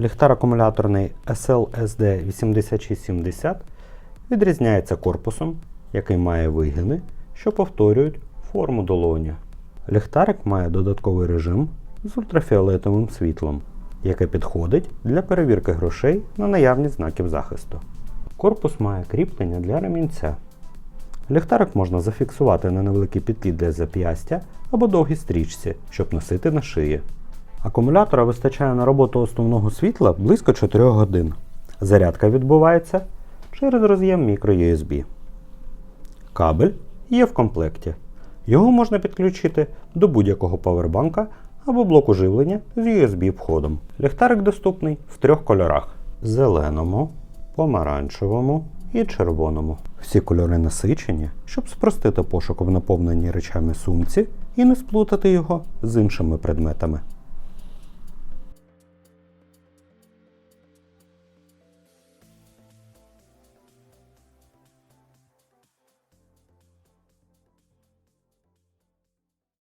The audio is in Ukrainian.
Ліхтар акумуляторний SLSD 8670 відрізняється корпусом, який має вигини, що повторюють форму долоні. Ліхтарик має додатковий режим з ультрафіолетовим світлом, яке підходить для перевірки грошей на наявність знаків захисту. Корпус має кріплення для ремінця. Ліхтарик можна зафіксувати на невеликій петлі для зап'ястя або довгій стрічці, щоб носити на шиї. Акумулятора вистачає на роботу основного світла близько 4 годин. Зарядка відбувається через роз'єм microUSB. Кабель є в комплекті. Його можна підключити до будь-якого павербанка або блоку живлення з USB входом. Ліхтарик доступний в трьох кольорах: зеленому, помаранчевому і червоному. Всі кольори насичені, щоб спростити пошук в наповненій речами сумці і не сплутати його з іншими предметами.